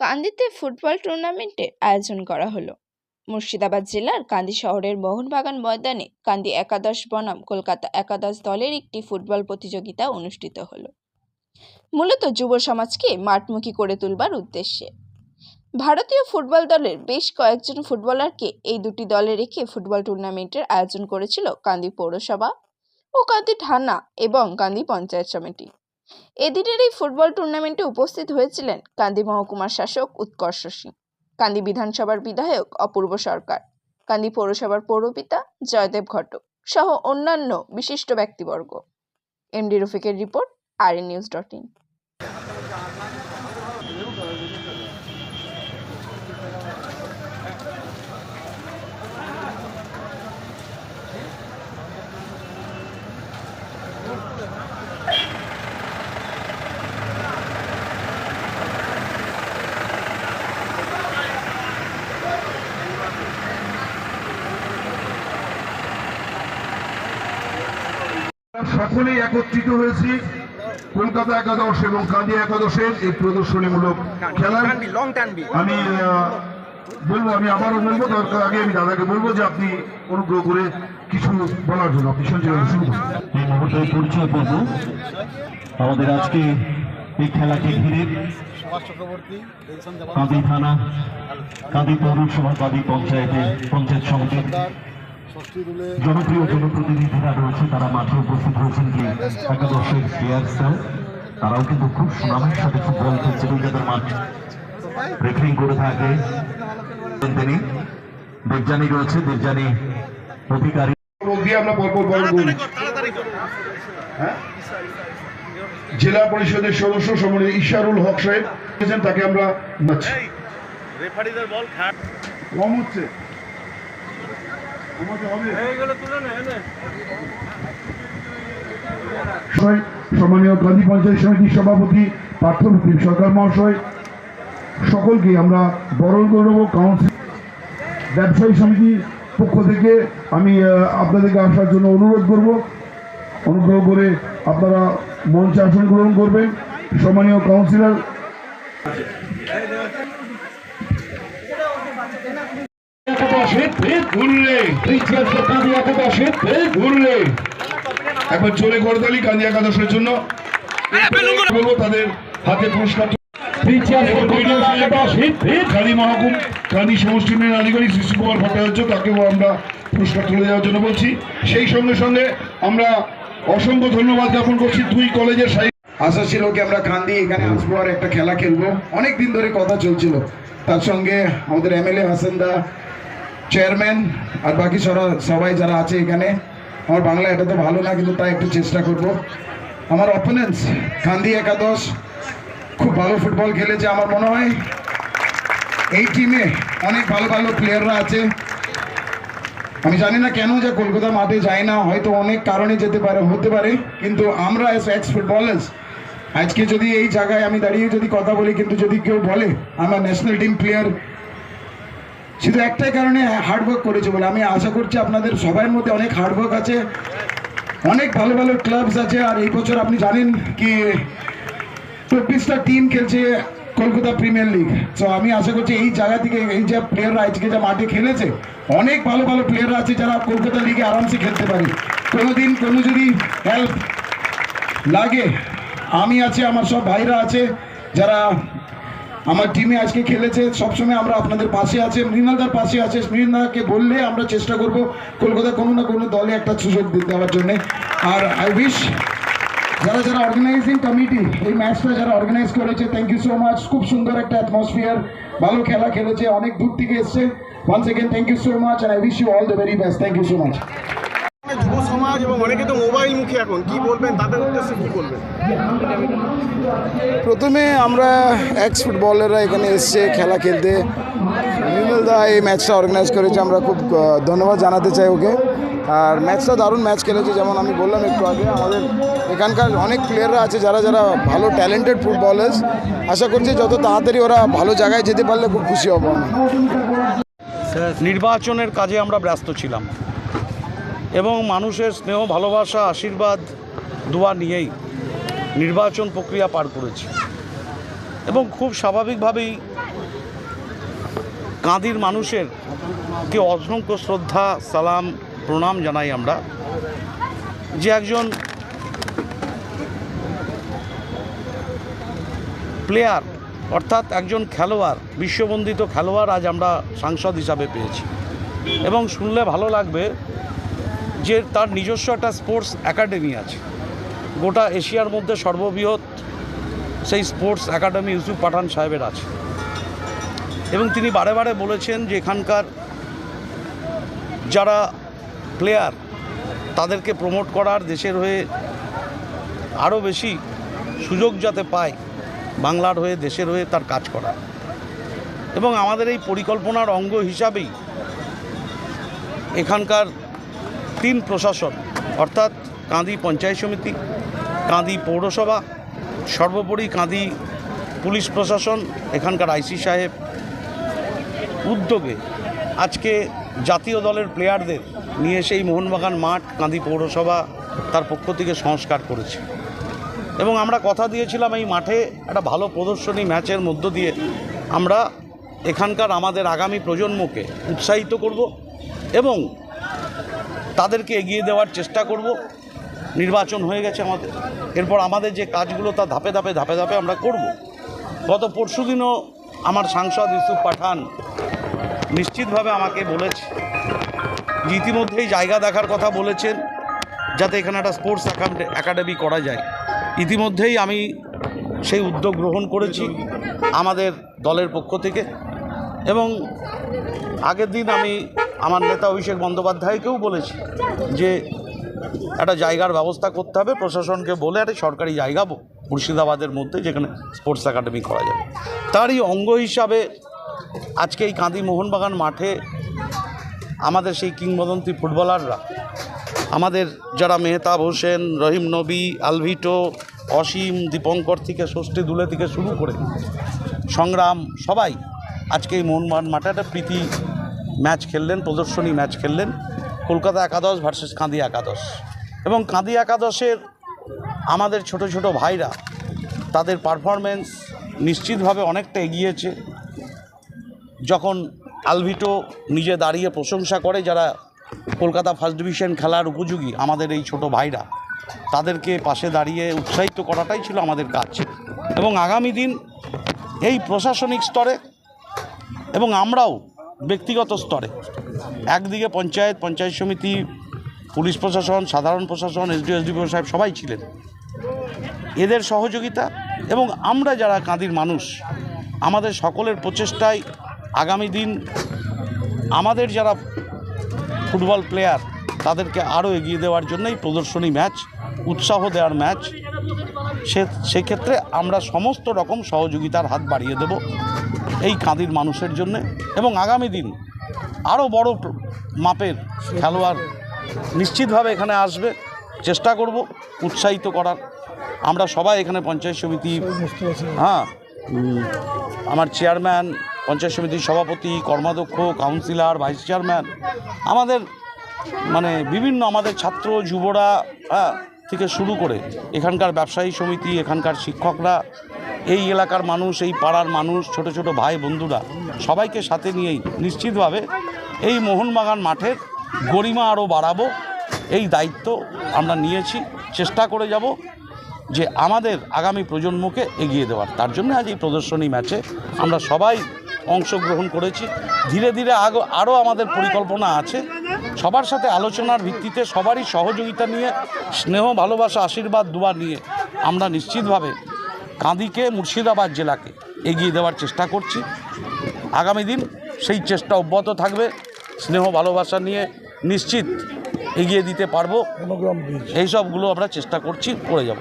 কান্দিতে football টুর্নামেন্টের আয়োজন করা হলো। মুর্শিদাবাদ জেলার কান্দি শহরের মোহনবাগান ময়দানে কান্দি একাদশ বনাম কলকাতা একাদশ দলের একটি ফুটবল প্রতিযোগিতা অনুষ্ঠিত হলো। মূলত যুব সমাজকে মাঠমুখী করে তুলবার উদ্দেশ্যে। ভারতীয় ফুটবল দলের বেশ কয়েকজন ফুটবলারকে এই দুটি দলে রেখে ফুটবল টুর্নামেন্টের আয়োজন করেছিল কান্দি পৌরসভা ও কান্দি থানা এবং কান্দি পঞ্চায়েত সমিতি। এদিনের এই ফুটবল টুর্নামেন্টে উপস্থিত হয়েছিলেন কান্দি মহকুমার শাসক উৎকর্ষ সিং, কান্দি বিধানসভার বিধায়ক অপূর্ব সরকার, কান্দি পৌরসভার পৌরপিতা জয়দেব ঘটক সহ অন্যান্য বিশিষ্ট ব্যক্তিবর্গ। এমডি রফিকের রিপোর্ট আর নিউজ ডট ইন। সকলেই একত্রিত হয়েছি। কলকাতা একাদশ এবং কাঁদি একাদশের এই প্রদর্শনীমূলক খেলার আমি বলব আমি আবারও বলব দরকার আগে আমি দাদাকে বলব যে আপনি অনুগ্রহ করে কিছু বলার জন্য আপনি সঞ্জয় বাবু শুরু করুন এই মুহূর্তে পরিচয় পর্ব আমাদের আজকে এই খেলাকে ঘিরে কাঁদি থানা কাঁদি পৌরসভা কাঁদি পঞ্চায়েতে পঞ্চায়েত সমিতির জনপ্রিয় জনপ্রতিনিধিরা রয়েছে তারা মাঠে উপস্থিত হয়েছেন কি? একাদশের প্লেয়ার্সরা তারাও কিন্তু খুব সুনামের সাথে ফুটবল খেলছে কলকাতার মাঠ। রেফারিং করে থাকে তিনি। দেবজানি রয়েছে দেবজানি অধিকারী। আমরা পরপর বরণ হ্যাঁ? জেলা পরিষদের সদস্য সম্মানিত ইশারুল হক সাহেব তাকে আমরা রেফারিদের বল খাট কম হচ্ছে আমাকে হবে এইগুলো তুলে নে এনে মহাশয়, সম্মানীয় গান্ধী পঞ্চায়েত সমিতির সভাপতি পার্থপ্রতিম সরকার মহাশয়, সকলকে আমরা বরণ গৌরব কাউন্সিল ব্যবসায়ী সমিতির পক্ষ থেকে। আমি আপনাদেরকে আসার জন্য অনুরোধ করব। অনুগ্রহ করে আপনারা মঞ্চে আসন গ্রহণ করবেন। সম্মানীয় কাউন্সিলর ঘুরলে। ঘুরলে। একবার চলে করতালি কান্দি একাদশের জন্য। বলব তাদের হাতে পুরস্কার। কালী মহাকুম কালী সমষ্টি আধিকারিক শিশু কুমার ভট্টাচার্য তাকেও আমরা পুরস্কার তুলে দেওয়ার জন্য বলছি। সেই সঙ্গে সঙ্গে আমরা অসংখ্য ধন্যবাদ জ্ঞাপন করছি দুই কলেজের সাই আশা ছিল কি আমরা কান্দি এখানে আসব আর একটা খেলা খেলব। অনেক দিন ধরে কথা চলছিল। তার সঙ্গে আমাদের এমএলএ হাসান দা চেয়ারম্যান আর বাকি সরা, সবাই যারা আছে এখানে, আমার বাংলা এটা তো ভালো না, কিন্তু তাই একটু চেষ্টা করব। আমার অপোনেন্টস কান্দি একাদশ, খুব ভালো ফুটবল খেলেছে আমার মনে হয়। এই টিমে অনেক ভালো ভালো প্লেয়াররা আছে। আমি জানি না কেন যে কলকাতা মাঠে যায় না, হয়তো অনেক কারণে যেতে পারে, হতে পারে, কিন্তু আমরা এক্স ফুটবলার্স আজকে যদি এই জায়গায় আমি দাঁড়িয়ে যদি কথা বলি, কিন্তু যদি কেউ বলে, আমার ন্যাশনাল টিম প্লেয়ার শুধু একটাই কারণে হার্ডওয়ার্ক করেছে বলে আমি আশা করছি আপনাদের সবার মধ্যে অনেক হার্ডওয়ার্ক আছে, অনেক ভালো ভালো ক্লাবস আছে, আর এই বছর আপনি জানেন কি চব্বিশটা টিম খেলছে কলকাতা প্রিমিয়ার লিগ তো আমি আশা করছি এই জায়গা থেকে এই যে প্লেয়াররা আজকে যে মাঠে খেলেছে, অনেক ভালো ভালো প্লেয়াররা আছে যারা কলকাতা লিগে আরামসে খেলতে পারে। কোনোদিন কোনো যদি হেল্প লাগে, আমি আছি, আমার সব ভাইরা আছে যারা আমার টিমে আজকে খেলেছে, সবসময় আমরা আপনাদের পাশে আছে, মৃণালদার পাশে আছে। মৃণালদাকে বললে আমরা চেষ্টা করব কলকাতা কোনো না কোনো দলে একটা সুযোগ দেওয়ার জন্য। আর আই উইশ যারা যারা অর্গানাইজিং কমিটি এই ম্যাচটা যারা অর্গানাইজ করেছে থ্যাংক ইউ সো মাচ খুব সুন্দর একটা অ্যাটমসফিয়ার ভালো খেলা খেলেছে, অনেক দূর থেকে এসছে। Once again thank you so much I wish you all the very best thank you so much সমাজ এবং অনেকে তো মোবাইল মুখী এখন। কি বলবেন? তাদের উদ্দেশ্যে কি বলবেন প্রথমে আমরা এক্স ফুটবলাররা এখানে এসছে খেলা খেলতে। নির্মল দা এই ম্যাচটা অর্গানাইজ করেছে আমরা খুব ধন্যবাদ জানাতে চাই ওকে। আর ম্যাচটা দারুণ ম্যাচ খেলেছে যেমন আমি বললাম একটু আগে। আমাদের এখানকার অনেক প্লেয়াররা আছে যারা যারা ভালো ট্যালেন্টেড ফুটবলার্স আশা করছি যত তাড়াতাড়ি ওরা ভালো জায়গায় যেতে পারলে খুব খুশি হব আমি নির্বাচনের কাজে আমরা ব্যস্ত ছিলাম। এবং মানুষের স্নেহ, ভালোবাসা, আশীর্বাদ দোয়া নিয়েই নির্বাচন প্রক্রিয়া পার করেছি। এবং খুব স্বাভাবিকভাবেই কাঁদির মানুষের কে অসংখ্য শ্রদ্ধা, সালাম, প্রণাম জানাই আমরা যে একজন প্লেয়ার, অর্থাৎ একজন খেলোয়াড়, বিশ্ববন্দিত খেলোয়াড় আজ আমরা সাংসদ হিসাবে পেয়েছি। এবং শুনলে ভালো লাগবে যে তার নিজস্ব একটা স্পোর্টস একাডেমি আছে। গোটা এশিয়ার মধ্যে সর্ববৃহৎ সেই স্পোর্টস একাডেমি ইউসুফ পাঠান সাহেবের আছে। এবং তিনি বারে বারে বলেছেন যে এখানকার যারা প্লেয়ার তাদেরকে প্রমোট করার দেশের হয়ে আরও বেশি সুযোগ যাতে পায় বাংলার হয়ে, দেশের হয়ে তার কাজ করা। এবং আমাদের এই পরিকল্পনার অঙ্গ হিসাবেই এখানকার তিন প্রশাসন, অর্থাৎ কাঁদি পঞ্চায়েত সমিতি, কাঁদি পৌরসভা, সর্বোপরি কাঁদি পুলিশ প্রশাসন, এখানকার আইসি সাহেব উদ্যোগে আজকে জাতীয় দলের প্লেয়ারদের নিয়ে সেই মোহনবাগান মাঠ, কাঁদি পৌরসভা তার পক্ষ থেকে সংস্কার করেছে। এবং আমরা কথা দিয়েছিলাম এই মাঠে একটা ভালো প্রদর্শনী ম্যাচের মধ্য দিয়ে আমরা এখানকার আমাদের আগামী প্রজন্মকে উৎসাহিত করব এবং তাদেরকে এগিয়ে দেওয়ার চেষ্টা করব। নির্বাচন হয়ে গেছে আমাদের। এরপর আমাদের যে কাজগুলো তা ধাপে ধাপে ধাপে ধাপে আমরা করব। গত পরশুদিনও আমার সাংসদ ইউসুফ পাঠান নিশ্চিতভাবে আমাকে বলেছে। ইতিমধ্যেই জায়গা দেখার কথা বলেছেন, যাতে এখানে একটা স্পোর্টস একাডেমি করা যায়। ইতিমধ্যেই আমি সেই উদ্যোগ গ্রহণ করেছি আমাদের দলের পক্ষ থেকে। এবং আগের দিন আমি আমার নেতা অভিষেক বন্দ্যোপাধ্যায়কেও বলেছি যে একটা জায়গার ব্যবস্থা করতে হবে, প্রশাসনকে বলে একটা সরকারি জায়গা মুর্শিদাবাদের মধ্যে যেখানে স্পোর্টস একাডেমি করা যাবে। তারই অঙ্গ হিসাবে আজকে এই কাঁদি মোহনবাগান মাঠে আমাদের সেই কিংবদন্তি ফুটবলাররা, আমাদের যারা মেহতাব হোসেন, রহিম নবী, আলভিটো, অসীম, দীপঙ্কর থেকে ষষ্ঠী দুলে থেকে শুরু করে সংগ্রাম, সবাই আজকে এই মোহনবাগান মাঠে একটা প্রীতি ম্যাচ খেললেন, প্রদর্শনী ম্যাচ খেললেন, কলকাতা একাদশ ভার্সেস কাঁদি একাদশ। এবং কাঁদি একাদশের আমাদের ছোট ছোট ভাইরা, তাদের পারফরমেন্স নিশ্চিতভাবে অনেকটা এগিয়েছে। যখন আলভিটো নিজে দাঁড়িয়ে প্রশংসা করে যারা কলকাতা ফার্স্ট ডিভিশন খেলার উপযোগী, আমাদের এই ছোট ভাইরা, তাদেরকে পাশে দাঁড়িয়ে উৎসাহিত করাটাই ছিল আমাদের কাজ। এবং আগামী দিন এই প্রশাসনিক স্তরে, এবং আমরাও ব্যক্তিগত স্তরে। একদিকে পঞ্চায়েত পঞ্চায়েত সমিতি, পুলিশ প্রশাসন, সাধারণ প্রশাসন, এসডিও, এসডিপিও সাহেব সবাই ছিলেন। এদের সহযোগিতা এবং আমরা যারা কাঁদির মানুষ, আমাদের সকলের প্রচেষ্টায় আগামী দিন আমাদের যারা ফুটবল প্লেয়ার, তাদেরকে আরও এগিয়ে দেওয়ার জন্যই প্রদর্শনী ম্যাচ, উৎসাহ দেওয়ার ম্যাচ। সে, সেক্ষেত্রে আমরা সমস্ত রকম সহযোগিতার হাত বাড়িয়ে দেব। এই কাঁদির মানুষের জন্যে এবং আগামী দিন আরও বড় মাপের খেলোয়াড় নিশ্চিতভাবে এখানে আসবে। চেষ্টা করব উৎসাহিত করার। আমরা সবাই এখানে পঞ্চায়েত সমিতি হ্যাঁ আমার চেয়ারম্যান, পঞ্চায়েত সমিতির সভাপতি, কর্মাধ্যক্ষ, কাউন্সিলর, ভাইস চেয়ারম্যান, আমাদের মানে বিভিন্ন আমাদের ছাত্র, যুবরা হ্যাঁ থেকে শুরু করে এখানকার ব্যবসায়ী সমিতি, এখানকার শিক্ষকরা এই এলাকার মানুষ, এই পাড়ার মানুষ, ছোট ছোট ভাই বন্ধুরা সবাইকে সাথে নিয়েই নিশ্চিতভাবে এই মোহনবাগান মাঠের গরিমা আরও বাড়াবো। এই দায়িত্ব আমরা নিয়েছি। চেষ্টা করে যাব যে আমাদের আগামী প্রজন্মকে এগিয়ে দেওয়ার। তার জন্য আজ এই প্রদর্শনী ম্যাচে আমরা সবাই অংশগ্রহণ করেছি। ধীরে ধীরে আগো আরও আমাদের পরিকল্পনা আছে। সবার সাথে আলোচনার ভিত্তিতে সবারই সহযোগিতা নিয়ে, স্নেহ, ভালোবাসা, আশীর্বাদ দুবার নিয়ে আমরা নিশ্চিতভাবে কাঁদিকে মুর্শিদাবাদ জেলাকে এগিয়ে দেওয়ার চেষ্টা করছি। আগামী দিন সেই চেষ্টা অব্যাহত থাকবে। স্নেহ ভালোবাসা নিয়ে নিশ্চিত এগিয়ে দিতে পারব। এইসবগুলো আমরা চেষ্টা করছি করে যাব।